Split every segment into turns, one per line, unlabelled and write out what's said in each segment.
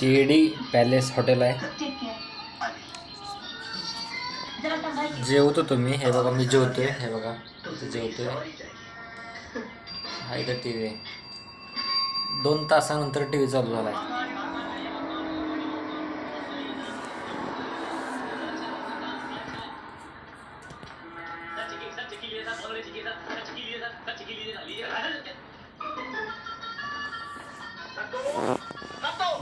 KD palace hotel आहे. जेवतो तुम्ही. हे बघा मी जेवतोय. हे बघा इथे जेवतोय. हा इथं टी व्ही आहे. दोन तासानंतर टी व्ही चालू झाला आहे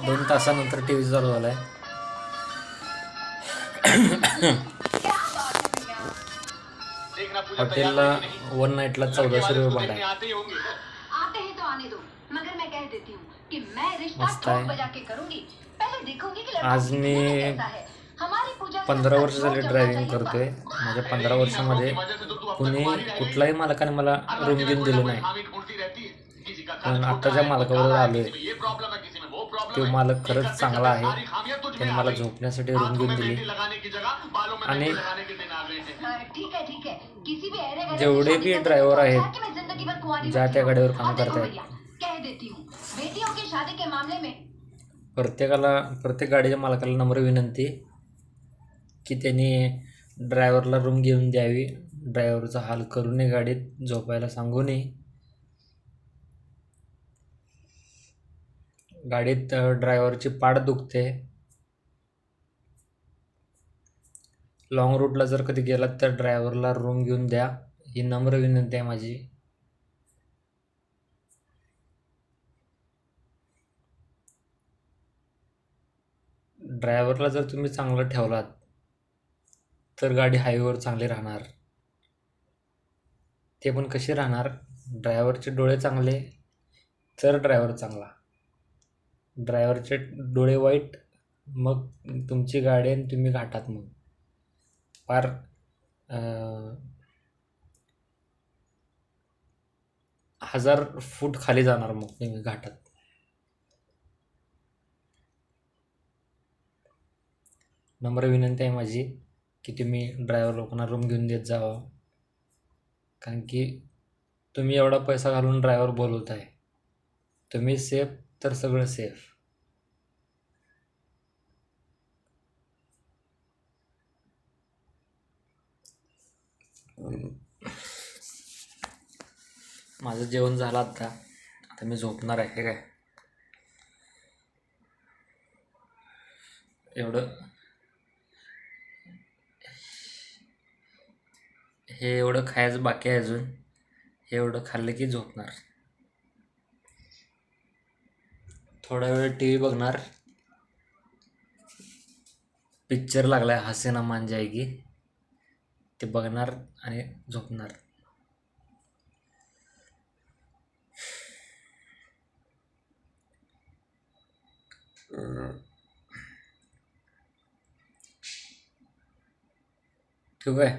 दोन तासानंतर टी व्ही चालू झाला आहे हॉटेलला वन नाईटला चौदाशे रुपये भाडं आहे.
आते हैं तो आने दो मगर मैं कह देती हूँ कि मैं रिश्ता
मस्त
ठोक
आहे.
बजा के करूंगी। पहले देखूंगी कि लड़का
आज
में है
पंधरा वर्ष झाले ड्रायव्हिंग करतोय। माझ्या पंधरा वर्षामध्ये कुणी कुठल्याही मालकाने मला रूम घेऊन दिलं नाही. पण आत्ताच्या मालकावर आलोय. तो मालक खरंच चांगला आहे. त्याने मला झोपण्यासाठी रूम घेऊन दिली. आणि जेवढे
की
बी ड्रायव्हर आहेत, ज्या त्या गाडीवर काम करतायत. प्रत्येकाला प्रत्येक गाडीच्या मालकाला नम्र विनंती की त्यांनी ड्रायव्हरला रूम घेऊन द्यावी. ड्रायव्हरचा हाल करू नये गाडीत झोपायला सांगू नये. गाडीत ड्रायव्हरची पाठ दुखते. लॉंग रूटला जर कधी गेलात तर ड्रायव्हरला रूम घेऊन द्या. ही नम्र विनंती आहे माझी. ड्रायव्हरला जर तुम्ही चांगलं ठेवलात तर गाडी हायवेवर चांगली राहणार. ते पण कशी राहणार? ड्रायव्हरचे डोळे चांगले तर ड्रायव्हर चांगला. ड्रायव्हरचे डोळे वाईट मग तुमची गाडी आणि तुम्ही घाटात मग. फार हजार फूट खाली जाणार मग तुम्ही घाटात. नम्र विनंती आहे माझी की तुम्ही ड्रायव्हर लोकांना रूम घेऊन देत जावा. कारण की तुम्ही एवढा पैसा घालून ड्रायव्हर बोलवत आहे तुम्ही सेफ तर सगळं सेफ माझं जेवण झालं आता. आता मी झोपणार आहे हे काय? एवढं. हे एवढं खायचं बाकी आहे अजून. हे एवढं खाल्लं की झोपणार. थोडा वेळ टी व्ही बघणार. पिक्चर लागलाय हसेना मान जायगी ते बघणार आणि झोपणार. ठीक आहे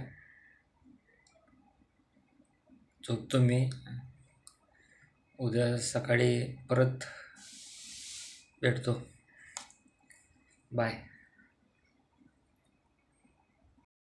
झोपतो मी. उद्या सकाळी परत Berto. Bye.